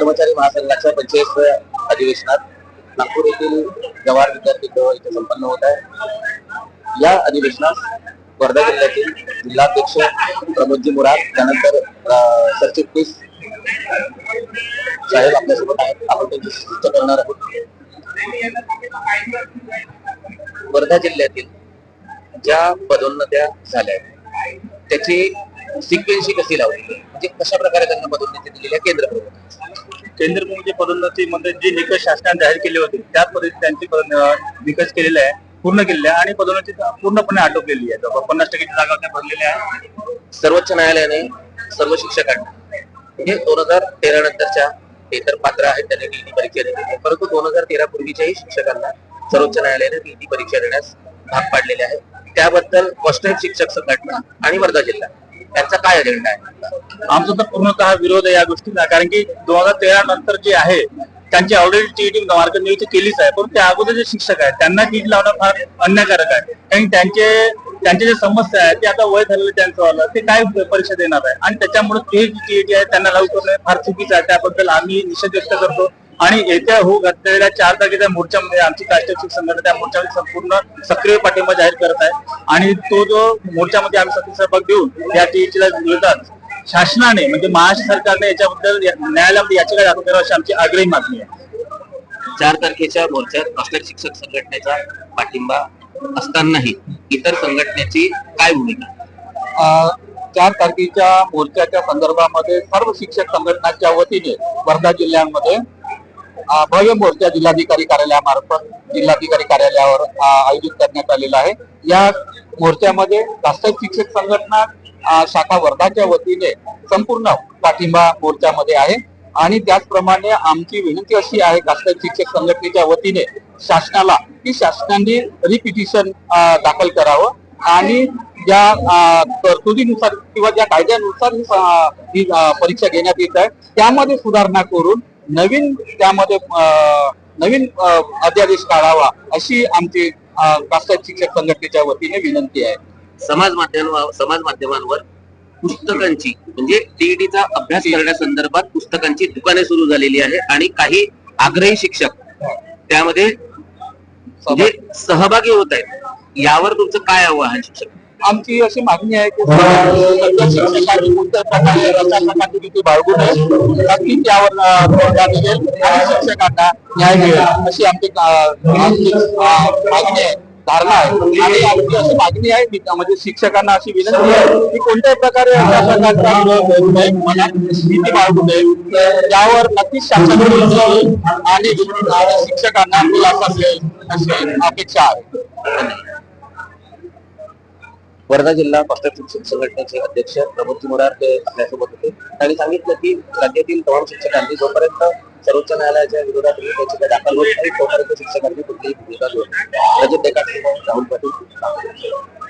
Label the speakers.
Speaker 1: कर्मचारी महासंघाच्या पंचायत अधिवेशनात नागपूर येथील जवाहर विद्यार्थी इथे संपन्न होत आहे. या अधिवेशनास वर्धा जिल्ह्यातील जिल्हाध्यक्ष प्रमोदजी मुराद त्यानंतर अं, सरचिटणीस साहेब आपल्यासोबत आहेत. आपण त्यांची शिस्त करणार आहोत. वर्धा जिल्ह्यातील ज्या पदोन्नत्या झाल्या आहेत, त्याची सिक्वेन्सी कशी लावली? म्हणजे कशा प्रकारे त्यांना पदोन्नती दिलेली आहे? केंद्र
Speaker 2: केंद्र म्हणजे जे निकष शासनाने जाहीर केले होते त्याच पद्धतीने त्यांचे निकष केलेले आहे पूर्ण केलेले आहे आणि पदोन्नती पूर्णपणे आटोपलेली आहे. जवळपास पन्नास टक्के जागा भरलेल्या आहे
Speaker 1: सर्वोच्च न्यायालयाने सर्व शिक्षकांना म्हणजे दोन हजार तेरा नंतरच्या ते तर पात्र आहेत त्यांनी टीईटी परीक्षा दिली परंतु दोन हजार तेरा पूर्वीच्याही शिक्षकांना सर्वोच्च न्यायालयाने टीईटी परीक्षा देण्यास भाग पाडलेले आहे. त्याबद्दल कॉस्टेट शिक्षक संघटना आणि वर्धा जिल्हा त्यांचा काय अजेंडा आहे
Speaker 2: आमचा तर पूर्णतः विरोध आहे या गोष्टीचा कारण की दोन हजार तेरा नंतर जे आहे त्यांची ऑलरेडी टीईटी मार्ग नियुक्ती केलीच आहे पण त्या अगोदर जे शिक्षक आहेत त्यांना टीईटी लावणं फार अन्यायकारक आहे. कारण त्यांचे त्यांच्या जे समस्या आहे ते आता वय झालेलं त्यांचं आलं ते काय परीक्षा देणार आहे? आणि त्याच्यामुळे ते जी टीईटी आहे त्यांना लागू करणं फार चुकीचं आहे. त्याबद्दल आम्ही निषेध व्यक्त करतो. आणि येत्या हो घातलेल्या चार तारखेच्या मोर्चामध्ये आमची राष्ट्रीय शिक्षक संघटना त्या मोर्चामध्ये संपूर्ण सक्रिय पाठिंबा जाहीर करत आहे. आणि तो जो मोर्चामध्ये आम्ही सक्रिय सहभाग देऊन या टीईटीला विरोधात शासनाने म्हणजे महाराष्ट्र सरकारने याच्याबद्दल या- न्यायालयामध्ये याचिका दाखल करावी अशी आमची आग्रही मागणी आहे.
Speaker 1: चार तारखेच्या मोर्चात कॉस्टेट शिक्षक संघटनेचा पाठिंबा असतानाही इतर संघटनेची काय भूमिका?
Speaker 3: अ, चार तारखेच्या मोर्चाच्या संदर्भामध्ये सर्व शिक्षक संघटनांच्या वतीने वर्धा जिल्ह्यामध्ये भव्य मोर्चा जिल्हाधिकारी कार्यालयामार्फत जिल्हाधिकारी कार्यालयावर आयोजित करण्यात आलेला आहे. या मोर्चामध्ये राष्ट्रीय शिक्षक संघटना शाखा वर्धाच्या वतीने संपूर्ण पाठिंबा मोर्चामध्ये आहे. आणि त्याचप्रमाणे आमची विनंती अशी आहे राष्ट्रीय शिक्षक संघटनेच्या वतीने शासनाला की शासनाने रिपिटिशन दाखल करावं. आणि ज्या तरतुदीनुसार किंवा ज्या कायद्यानुसार ही परीक्षा घेण्यात येत आहे त्यामध्ये सुधारणा करून नवीन त्यामध्ये नवीन अध्यादेश काढावा अशी आमची अ, शिक्षक संघटनेच्या वतीने विनंती आहे.
Speaker 1: समाज माध्यमांवर समाज माध्यमांवर पुस्तकांची म्हणजे टीईटीचा अभ्यास करण्यासंदर्भात पुस्तकांची दुकाने सुरू झालेली आहे आणि काही आग्रही शिक्षक त्यामध्ये सहभागी होत आहेत यावर तुमचं काय आव्हान शिक्षक?
Speaker 3: आमची अशी मागणी आहे की शिक्षकांनी कोणत्या प्रकारे रस्ता प्रकारची भीती बाळगू नये नक्की त्यावर तोडगा निघेल आणि शिक्षकांना न्याय मिळेल अशी आमची मागणी आहे धारणा आहे. आणि आमची अशी मागणी आहे म्हणजे शिक्षकांना अशी विनंती आहे की कोणत्याही प्रकारे अशा प्रकारचा भीती बाळगू नये. त्यावर नक्कीच शासन आणि शिक्षकांना दिलासा मिळेल अशी अपेक्षा आहे.
Speaker 1: वर्धा जिल्हा मास्टर शिक्षक संघटनेचे अध्यक्ष प्रमोदजी मोरारके आपल्यासोबत होते. त्यांनी सांगितलं की राज्यातील तमाम शिक्षकांनी जोपर्यंत सर्वोच्च न्यायालयाच्या विरोधात याचिका दाखल होत नाही तोपर्यंत शिक्षकांनी कुठलीही भूमिका घेऊ रजत राहुल पाटील.